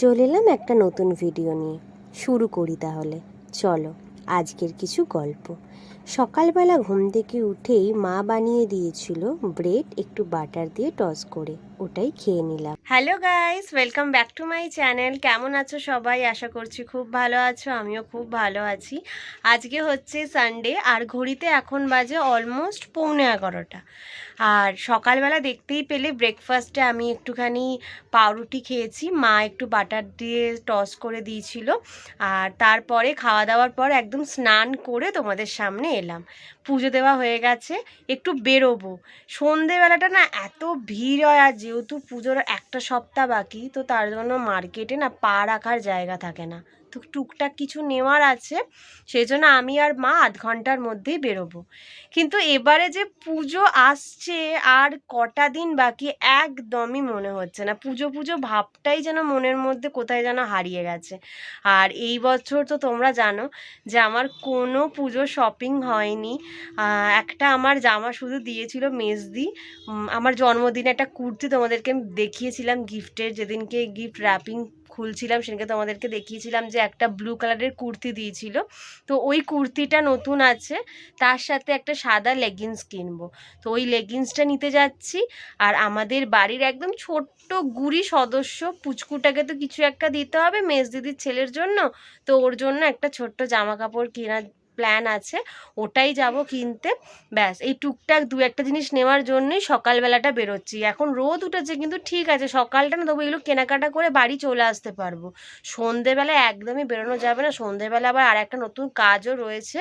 চলে এলাম একটা নতুন ভিডিও নিয়ে। শুরু করি তাহলে। চলো, আজকের কিছু গল্প। সকালবেলা ঘুম থেকে উঠেই মা বানিয়ে দিয়েছিল ব্রেড একটু বাটার দিয়ে টস করে। ওটাই খেয়ে নিলাম। Hello guys welcome back to my channel কেমন আছো সবাই? আশা করছি খুব ভালো আছো, আমিও খুব ভালো আছি। আজকে হচ্ছে সানডে আর ঘড়িতে এখন বাজে অলমোস্ট পৌনে এগারোটা। আর সকালবেলা দেখতেই পেলে ব্রেকফাস্টে আমি একটুখানি পাউরুটি খেয়েছি। মা একটু বাটার দিয়ে টস করে দিয়েছিল। আর তারপরে খাওয়া দাওয়ার পর একদম স্নান করে তোমাদের সামনে এলাম। পুজো দেওয়া হয়ে গেছে, একটু বেরোবো। সন্ধেবেলাটা না এত ভিড় হয় আর যেহেতু পুজোর একটা সপ্তাহ বাকি, তো তার জন্য মার্কেটে না পা রাখার জায়গা থাকে না। টুকটাক কিছু নেওয়ার আছে, সেই জন্য আমি আর মা আধ ঘণ্টার মধ্যেই বেরোবো। কিন্তু এবারে যে পুজো আসছে আর কটা দিন বাকি একদমই মনে হচ্ছে না। পুজো পুজো ভাবটাই যেন মনের মধ্যে কোথায় যেন হারিয়ে গেছে। আর এই বছর তো তোমরা জানো যে আমার কোনো পুজো শপিং হয়নি। একটা আমার জামা শুধু দিয়েছিল মেজদি। আমার জন্মদিনে একটা কুর্তি তোমাদেরকে আমি দেখিয়েছিলাম গিফটের, যেদিনকে গিফট র্যাপিং খুলছিলাম, সেদিনকে তোমাদেরকে দেখিয়েছিলাম যে একটা ব্লু কালারের কুর্তি দিয়েছিল। তো ওই কুর্তিটা নতুন আছে, তার সাথে একটা সাদা লেগিংস কিনবো। তো ওই লেগিংসটা নিতে যাচ্ছি, আর আমাদের বাড়ির একদম ছোট্ট গুড়ি সদস্য পুচকুটাকে তো কিছু একটা দিতে হবে, মেজ দিদির ছেলের জন্য। তো ওর জন্য একটা ছোট্ট জামা কাপড় কেনার প্ল্যান আছে, ওটাই যাব কিনতে। ব্যাস, এই টুকটাক দু একটা জিনিস নেওয়ার জন্যই সকালবেলাটা বেরোচ্ছি। এখন রোদ উঠেছে, কিন্তু ঠিক আছে, সকালটা না তবু এগুলো কেনাকাটা করে বাড়ি চলে আসতে পারব। সন্ধেবেলা একদমই বেরোনো যাবে না, সন্ধেবেলা আবার আর একটা নতুন কাজও রয়েছে।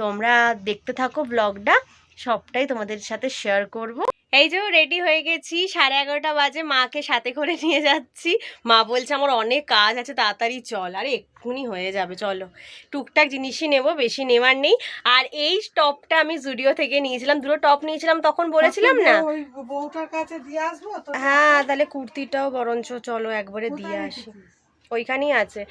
তোমরা দেখতে থাকো ব্লগটা সবটাই তোমাদের সাথে শেয়ার করব। এই যে রেডি হয়ে গেছি সাড়ে এগারোটা বাজে মাকে সাথে করে নিয়ে যাচ্ছি। মা বলছে আমার অনেক কাজ আছে তাড়াতাড়ি চল। আরে এক্ষুনি হয়ে যাবে চলো। টুকটাক জিনিসই নেব বেশি নেওয়ার নেই। আর এই টপটা আমি জুডিও থেকে নিয়েছিলাম দুটো টপ নিয়েছিলাম তখন বলেছিলাম না? বউটার কাছে দিয়ে আসব হ্যাঁ তাহলে কুর্তিটাও বরঞ্চ চলো একবারে দিয়ে আসি। ওইখানেই আছে।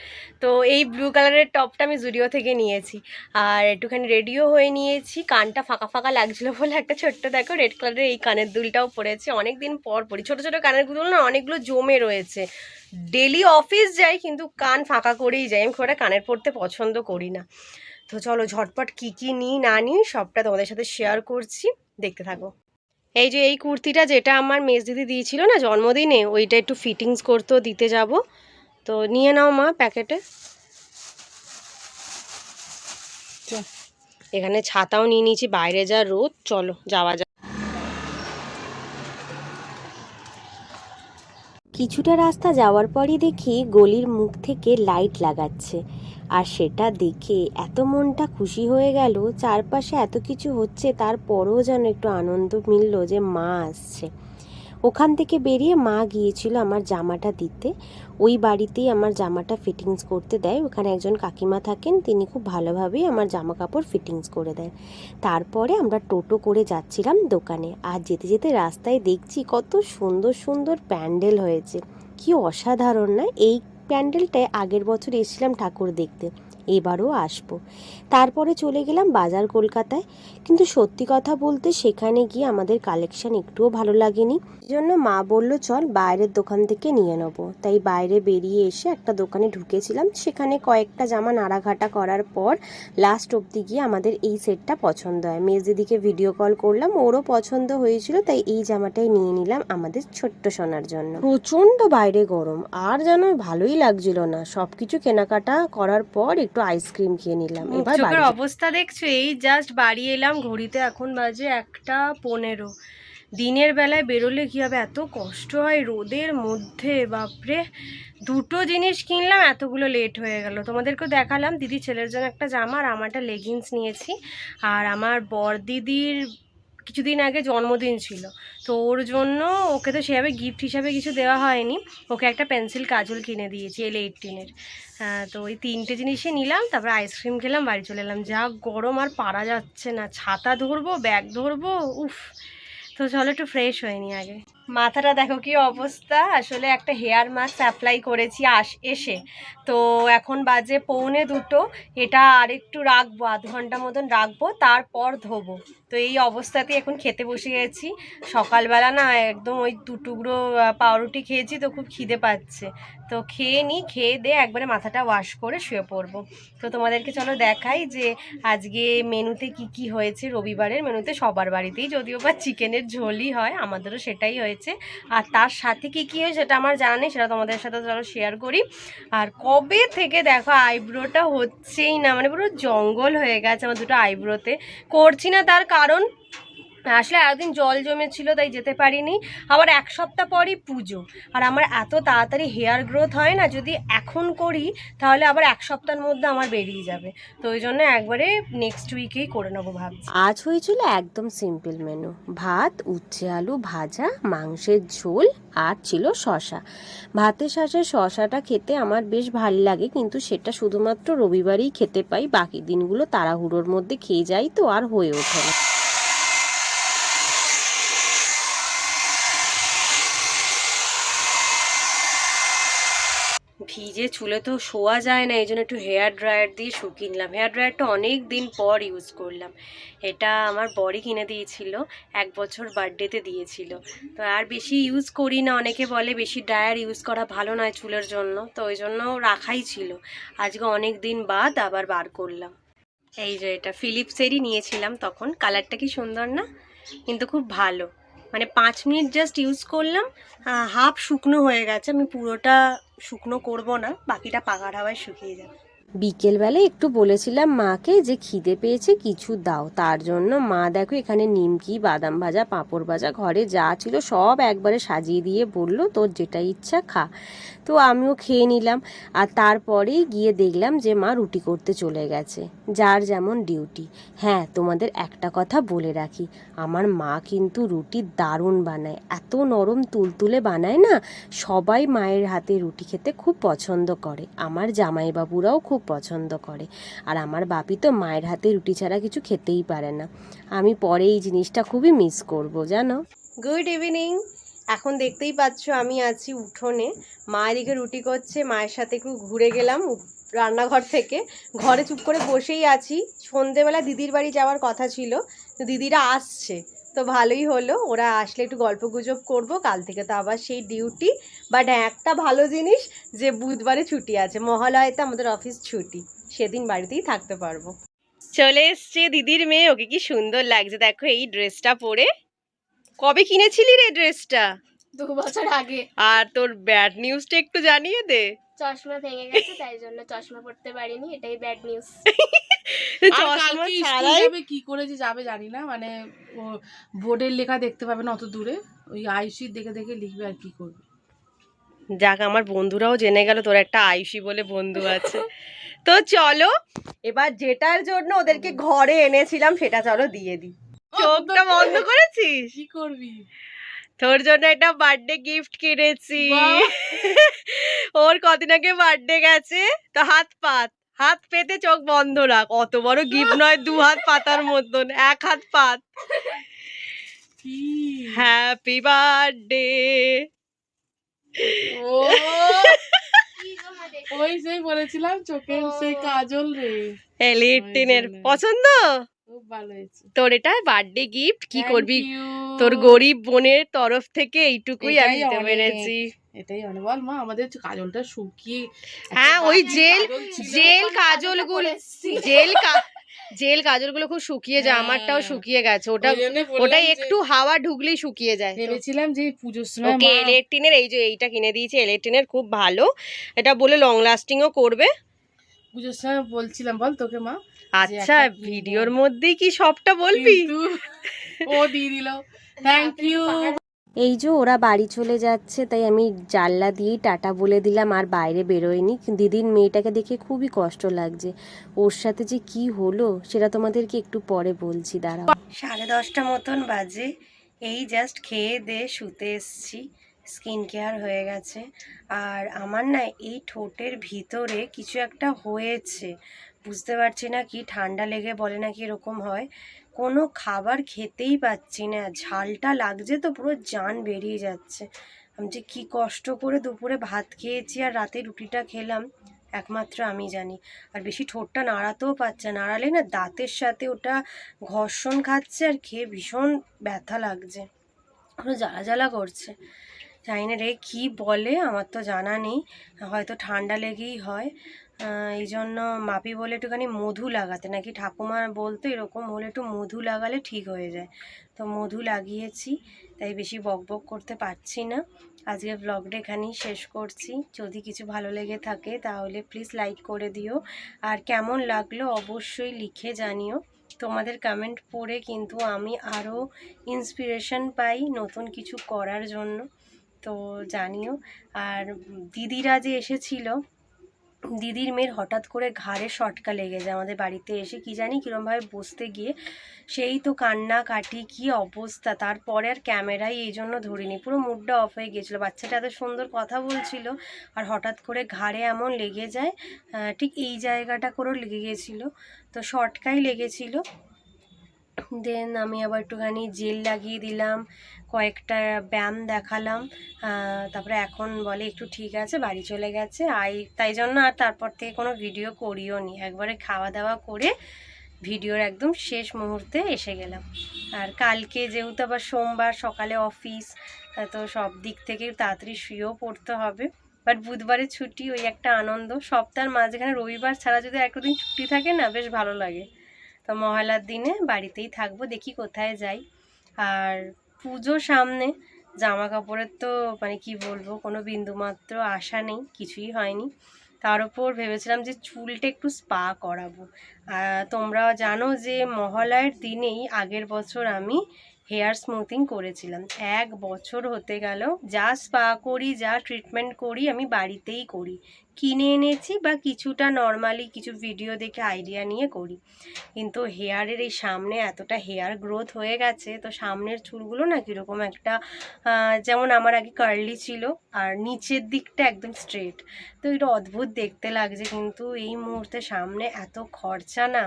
তো এই ব্লু কালারের টপটা আমি জুডিও থেকে নিয়েছি। আর একটুখানি রেডিও হয়ে নিয়েছি। কানটা ফাঁকা ফাঁকা লাগছিল বলে একটা ছোট্ট দেখো রেড কালারের এই কানের দুলটাও পরেছি অনেক দিন পর পরি ছোটো ছোটো কানের দুল না অনেকগুলো জমে রয়েছে। ডেলি অফিস যাই কিন্তু কান ফাঁকা করেই যাই। আমি খুব কানের পরতে পছন্দ করি না। তো চলো ঝটপট কী কী নিই, না নিই, সবটা তোমাদের সাথে শেয়ার করছি। দেখতে থাকো। এই যে এই কুর্তিটা যেটা আমার মেজ দিদি দিয়েছিল না জন্মদিনে, ওইটা একটু ফিটিংস করতেও দিতে যাব। তো নিয়ে নাও মা প্যাকেটে। এখানে ছাতাও নিয়ে নিয়েছি বাইরে যা রোদ চলো যাওয়া যাক। কিছুটা রাস্তা যাওয়ার পরই দেখি গলির মুখ থেকে লাইট লাগাচ্ছে আর সেটা দেখে এত মনটা খুশি হয়ে গেল চারপাশে এত কিছু হচ্ছে তারপরেও যেন একটু আনন্দ মিলল যে মা আসছে। ওখান থেকে বেরিয়ে মা গিয়েছিল আমার জামাটা দিতে। ওই বাড়িতেই আমার জামাটা ফিটিংস করতে দেয়। ওখানে একজন কাকিমা থাকেন, তিনি খুব ভালোভাবেই আমার জামা কাপড় ফিটিংস করে দেয় তারপরে আমরা টোটো করে যাচ্ছিলাম দোকানে। আর যেতে যেতে রাস্তায় দেখছি কত সুন্দর সুন্দর প্যান্ডেল হয়েছে। কি অসাধারণ না? এই প্যান্ডেলটায় আগের বছর এসেছিলাম ঠাকুর দেখতে। এবারও আসব। তারপরে চলে গেলাম বাজার কলকাতায়। কিন্তু সত্যি কথা বলতে সেখানে গিয়ে আমাদের কালেকশন একটুও ভালো লাগেনি। জন্য মা বলল, চল বাইরের দোকান থেকে নিয়ে নেব। তাই বাইরে বেরিয়ে এসে একটা দোকানে ঢুকেছিলাম। সেখানে কয়েকটা জামা নাড়াঘাটা করার পর লাস্ট অবধি গিয়ে আমাদের এই সেটটা পছন্দ হয়। মেজ দিদিকে ভিডিও কল করলাম, ওরও পছন্দ হয়েছিল, তাই এই জামাটাই নিয়ে নিলাম আমাদের ছোট্ট সোনার জন্য। প্রচণ্ড বাইরে গরম, আর যেন ভালোই লাগছিল না। সবকিছু কেনাকাটা করার পর একটু আইসক্রিম খেয়ে নিলাম। এবার চোখের অবস্থা দেখছ? এই জাস্ট বাড়ি এলাম ঘড়িতে এখন বাজে একটা পনেরো। দিনের বেলায় বেরোলে কী হবে? এত কষ্ট হয় রোদের মধ্যে বাপরে! দুটো জিনিস কিনলাম এতগুলো লেট হয়ে গেল। তোমাদেরকেও দেখালাম দিদি ছেলের জন্য একটা জামা আর আমারটা লেগিংস নিয়েছি। আর আমার বর দিদির কিছুদিন আগে জন্মদিন ছিল। তো ওর জন্য ওকে তো সেভাবে গিফট হিসাবে কিছু দেওয়া হয়নি। ওকে একটা পেন্সিল কাজল কিনে দিয়েছি এল এইটিনের হ্যাঁ তো ওই তিনটে জিনিসই নিলাম, তারপর আইসক্রিম খেলাম, বাড়ি চলে এলাম। যা গরম আর পারা যাচ্ছে না, ছাতা ধরবো ব্যাগ ধরবো, উফ। তো চলো একটু ফ্রেশ হয়নি আগে। মাথাটা দেখো কি অবস্থা। আসলে একটা হেয়ার মাস্ক অ্যাপ্লাই করেছি আস, এসে। তো এখন বাজে পৌনে দুটো। এটা আরেকটু রাখব, আধ ঘণ্টা মতন রাখব, তারপর ধোবো। তো এই অবস্থাতে এখন খেতে বসে গেছি। সকালবেলা না একদম ওই দু টুকরো পাউরুটি খেয়েছি তো খুব খিদে পাচ্ছে। তো খেয়ে নিই খেয়ে দিয়ে একবারে মাথাটা ওয়াশ করে শুয়ে পড়ব। তো তোমাদেরকে চলো দেখাই যে আজকে মেনুতে কি কি হয়েছে। রবিবারের মেনুতে সবার বাড়িতেই, যদিও বা চিকেনের ঝোলই হয়, আমাদেরও সেটাই হয়েছে। আর তার সাথে কি, কী হয়েছে সেটা আমার জানা নেই, সেটা তোমাদের সাথে চলো শেয়ার করি। আর কবে থেকে দেখো আইব্রোটা হচ্ছেই না মানে পুরো জঙ্গল হয়ে গেছে আমার দুটো আইব্রোতে। করছি না তার কারণ? আসলে এতদিন জল জমেছিল, তাই যেতে পারিনি। আবার এক সপ্তাহ পরই পুজো। আর আমার এত তাড়াতাড়ি হেয়ার গ্রোথ হয় না, যদি এখন করি, তাহলে আবার এক সপ্তাহের মধ্যে আমার বেরিয়ে যাবে। তো ওই জন্য একবারে নেক্সট উইকেই করে নেব ভাবছি। আজ হয়েছিল একদম সিম্পল মেনু ভাত, উচ্ছে আলু ভাজা, মাংসের ঝোল আর ছিল শশা ভাতের সাথে শশাটা খেতে আমার বেশ ভালো লাগে, কিন্তু সেটা শুধুমাত্র রবিবারেই খেতে পাই, বাকি দিনগুলো তাড়াহুড়োর মধ্যে খেয়ে যাই তো আর হয়ে ওঠে না। ভিজে চুলে তো শোয়া যায় না এই জন্য একটু হেয়ার ড্রায়ার দিয়ে শুকিয়ে নিলাম। হেয়ার ড্রায়ারটা অনেক দিন পর ইউজ করলাম। এটা আমার বড়ি কিনে দিয়েছিল, এক বছর বার্থডেতে দিয়েছিল। তো আর বেশি ইউজ করি না, অনেকে বলে বেশি ড্রায়ার ইউজ করা ভালো নয় চুলের জন্য, তো ওই জন্য রাখাই ছিল। আজকে অনেক দিন বাদ আবার বার করলাম। এই যে এটা ফিলিপসেরই নিয়েছিলাম তখন কালারটা কি সুন্দর না? কিন্তু খুব ভালো। মানে পাঁচ মিনিট জাস্ট ইউজ করলাম হাফ শুকনো হয়ে গেছে, আমি পুরোটা শুকনো করব না, বাকিটা পাকার হাওয়ায় শুকিয়ে যাবে। বিকেলবেলায় একটু বলেছিলাম মাকে যে খিদে পেয়েছে কিছু দাও, তার জন্য মা দেখো এখানে নিমকি, বাদাম ভাজা, পাঁপড় ভাজা, ঘরে যা ছিল সব একবারে সাজিয়ে দিয়ে বলল, তোর যেটা ইচ্ছা খা। তো আমিও খেয়ে নিলাম। আর তারপরেই গিয়ে দেখলাম যে মা রুটি করতে চলে গেছে, যার যেমন ডিউটি হ্যাঁ তোমাদের একটা কথা বলে রাখি, আমার মা কিন্তু রুটি দারুণ বানায়। এত নরম তুলতুলে বানায় না, সবাই মায়ের হাতে রুটি খেতে খুব পছন্দ করে। আমার জামাইবাবুরাও খুব পছন্দ করে। আর আমার বাপি তো মায়ের হাতে রুটি ছাড়া কিছু খেতেই পারে না। আমি পরে এই জিনিসটা খুবই মিস করব, জানো? গুড ইভিনিং এখন দেখতেই পাচ্ছ আমি আছি উঠোনে। মা এদিকে রুটি করছে, মায়ের সাথে একটু ঘুরে গেলাম রান্নাঘর থেকে। ঘরে চুপ করে বসেই আছি। সন্ধেবেলা দিদির বাড়ি যাওয়ার কথা ছিল দিদিরা আসছে, তো ভালোই হলো। ওরা আসলে একটু গল্প গুজব করব, কাল থেকে তো আবার সেই ডিউটি। বাট একটা ভালো জিনিস যে, বুধবারে ছুটি আছে। মহালয়াতে আমাদের অফিস ছুটি। সেদিন বাড়িতেই থাকতে পারব। চলে এসছে দিদির মেয়ে, ওকে কি সুন্দর লাগছে। দেখো এই ড্রেসটা পরে। কবে কিনেছিলি রে ড্রেসটা? দু বছর আগে। আর তোর ব্যাড নিউজটা একটু জানিয়ে দে। চশমা ভেঙে গেছে তাই জন্য চশমা পড়তে পারিনি এটাই ব্যাড নিউজ চশমা ছাড়াই? কি করে যে যাবে জানি না মানে বোর্ডের লেখা দেখতে পাবে না অত দূরে ওই আইসি দেখে দেখে লিখবে আর কি করবে। যাক আমার বন্ধুরাও জেনে গেল তোর একটা আইসি বলে বন্ধু আছে। তো চলো এবার যেটার জন্য ওদেরকে ঘরে এনেছিলাম সেটা চলো দিয়ে দিই। চোখটা বন্ধ করেছিস? কি করবি? তোর জন্য একটা বার্থডে গিফট কিনেছি। ওর কদিন আগে বার্থডে গেছে তো হাত পাত। হাত পেতে চোখ বন্ধ রাখ। অত বড় গিফট নয় দু হাত পাতার মতন এক হাত পাত। হ্যাপি বার্থডে ও ওই সেই বলেছিলাম চোখের সেই কাজল রে। এলিটিনের। পছন্দ? খুব ভালো হয়েছে। তোর এটা বার্থডে গিফট কি করবি? তোর গরিব বোনের তরফ থেকে এইটুকুই আমি দিতে পেরেছি। এটাই অনেক। বল মা আমাদের কাজলটা শুকিয়ে হ্যাঁ ওই জেল। জেল কাজলগুলো জেল জেল কাজলগুলো খুব শুকিয়ে যায় হ্যাঁ। আমারটাও শুকিয়ে গেছে। ওটা ওটাই একটু হাওয়া ঢুকলেই শুকিয়ে যায়। ভেবেছিলাম যে পুজোর সময় ওকে ইলেকট্রিনের এই যে এইটা কিনে দিয়েছি ইলেকট্রিনের খুব ভালো। এটা বলে লং লাস্টিংও করবে। পুজোর সময় বলছিলাম বল তোকে মা আচ্ছা ভিডিওর মধ্যেই কি সবটা বলবি? ও দিয়ে দিল। থ্যাংক ইউ এই যে ওরা বাড়ি চলে যাচ্ছে তাই আমি জানলা দিয়েই টাটা বলে দিলাম আর বাইরে বেরোয়নি। দিদির মেয়েটাকে দেখে খুবই কষ্ট লাগছে। ওর সাথে যে কি হলো সেটা তোমাদেরকে একটু পরে বলছি দাঁড়াও। সাড়ে দশটা মতন বাজে। এই জাস্ট খেয়ে দিয়ে শুতে এসছি। স্কিন কেয়ার হয়ে গেছে। আর আমার না এই ঠোঁটের ভিতরে কিছু একটা হয়েছে। বুঝতে পারছি না কি ঠান্ডা লেগে বলে নাকি এরকম হয়। কোনো খাবার খেতেই পাচ্ছি না। ঝালটা লাগছে তো পুরো জান বেরিয়ে যাচ্ছে। আমি যে কী কষ্ট করে দুপুরে ভাত খেয়েছি আর রাতে রুটিটা খেলাম, একমাত্র আমি জানি। আর বেশি ঠোঁটটা নাড়াতেও পারছে না। নাড়ালে না দাঁতের সাথে ওটা ঘর্ষণ খাচ্ছে আর খেয়ে ভীষণ ব্যথা লাগছে। পুরো জ্বালা জ্বালা করছে। জানি না রে, কী বলে আমার তো জানা নেই। হয়তো ঠান্ডা লেগেই হয়। এই জন্য মাপি বলে একটুখানি মধু লাগাতে। নাকি ঠাকুমা বলতো এরকম হলে একটু মধু লাগালে ঠিক হয়ে যায়। তো মধু লাগিয়েছি, তাই বেশি বক বক করতে পারছি না। আজকে ব্লগটা এখানেই শেষ করছি। যদি কিছু ভালো লেগে থাকে তাহলে প্লিজ লাইক করে দিও। আর কেমন লাগল অবশ্যই লিখে জানিও। তোমাদের কমেন্ট পড়ে কিন্তু আমি আরও ইন্সপিরেশন পাই নতুন কিছু করার জন্য। তো জানিও। আর দিদিরা যে এসেছিল, দিদির মেয়ের হঠাৎ করে ঘাড়ে শটকা লেগে যায় আমাদের বাড়িতে এসে, কি জানি কীরমভাবে বসতে গিয়ে সেই তো কান্না কাটি, কি অবস্থা? তারপরে আর ক্যামেরায় এই জন্য ধরিনি, পুরো মুডটা অফ হয়ে গিয়েছিল। বাচ্চাটা এত সুন্দর কথা বলছিল আর হঠাৎ করে ঘাড়ে এমন লেগে যায় ঠিক এই জায়গাটা করেও লেগে গিয়েছিল। তো শটকাই লেগেছিল। দেন আমি আবার একটুখানি জেল লাগিয়ে দিলাম, কয়েকটা ব্যায়াম দেখালাম তারপরে এখন বলে একটু ঠিক আছে, বাড়ি চলে গেছে। আই, তাই জন্য আর তারপর থেকে কোনো ভিডিও করিও নি। একবারে খাওয়া দাওয়া করে ভিডিওর একদম শেষ মুহূর্তে এসে গেলাম। আর কালকে যেহেতু আবার সোমবার, সকালে অফিস তো সব দিক থেকে তাড়াতাড়ি শুয়েও পড়তে হবে। বাট বুধবারে ছুটি, ওই একটা আনন্দ। সপ্তাহের মাঝখানে রবিবার ছাড়া যদি একদিন ছুটি থাকে না, বেশ ভালো লাগে। তো মহালার দিনে বাড়িতেই থাকব, দেখি কোথায় যাই। আর পুজো সামনে জামা কাপড়ের তো মানে কি বলব, কোনো বিন্দুমাত্র আশা নেই, কিছুই হয়নি। তার ওপর ভেবেছিলাম যে চুলটা একটু স্পা করাবো। তোমরা জানো যে মহালয়ের দিনেই আগের বছর আমি হেয়ার স্মুথিং করেছিলাম। এক বছর হতে গেল, যা স্পা করি, যা ট্রিটমেন্ট করি, আমি বাড়িতেই করি। কিনে এনেছি বা কিছুটা নর্মালি কিছু ভিডিও দেখে আইডিয়া নিয়ে করি। কিন্তু হেয়ারের এই সামনে এতটা হেয়ার গ্রোথ হয়ে গেছে, তো সামনের চুলগুলো না কীরকম একটা যেমন আমার আগে কার্লি ছিল আর নিচের দিকটা একদম স্ট্রেট তো এটা অদ্ভুত দেখতে লাগছে কিন্তু এই মুহূর্তে সামনে এত খরচা না,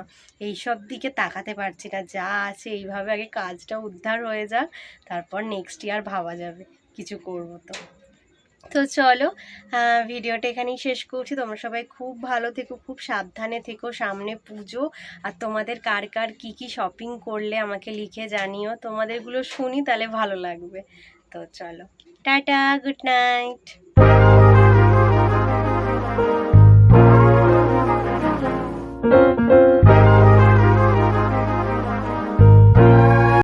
এইসব দিকে তাকাতে পারছি না। যা আছে এইভাবে আগে কাজটা উদ্ধার হয়ে যাক, তারপর নেক্সট ইয়ার ভাবা যাবে, কিছু করব তো। তো চলো ভিডিওটা এখানেই শেষ করছি। তোমরা সবাই খুব ভালো থেকো, খুব সাবধানে থেকো, সামনে পুজো। আর তোমাদের কার কার কী কী শপিং করলে আমাকে লিখে জানিও। তোমাদেরগুলো শুনি তাহলে ভালো লাগবে। তো চলো, টাটা গুড নাইট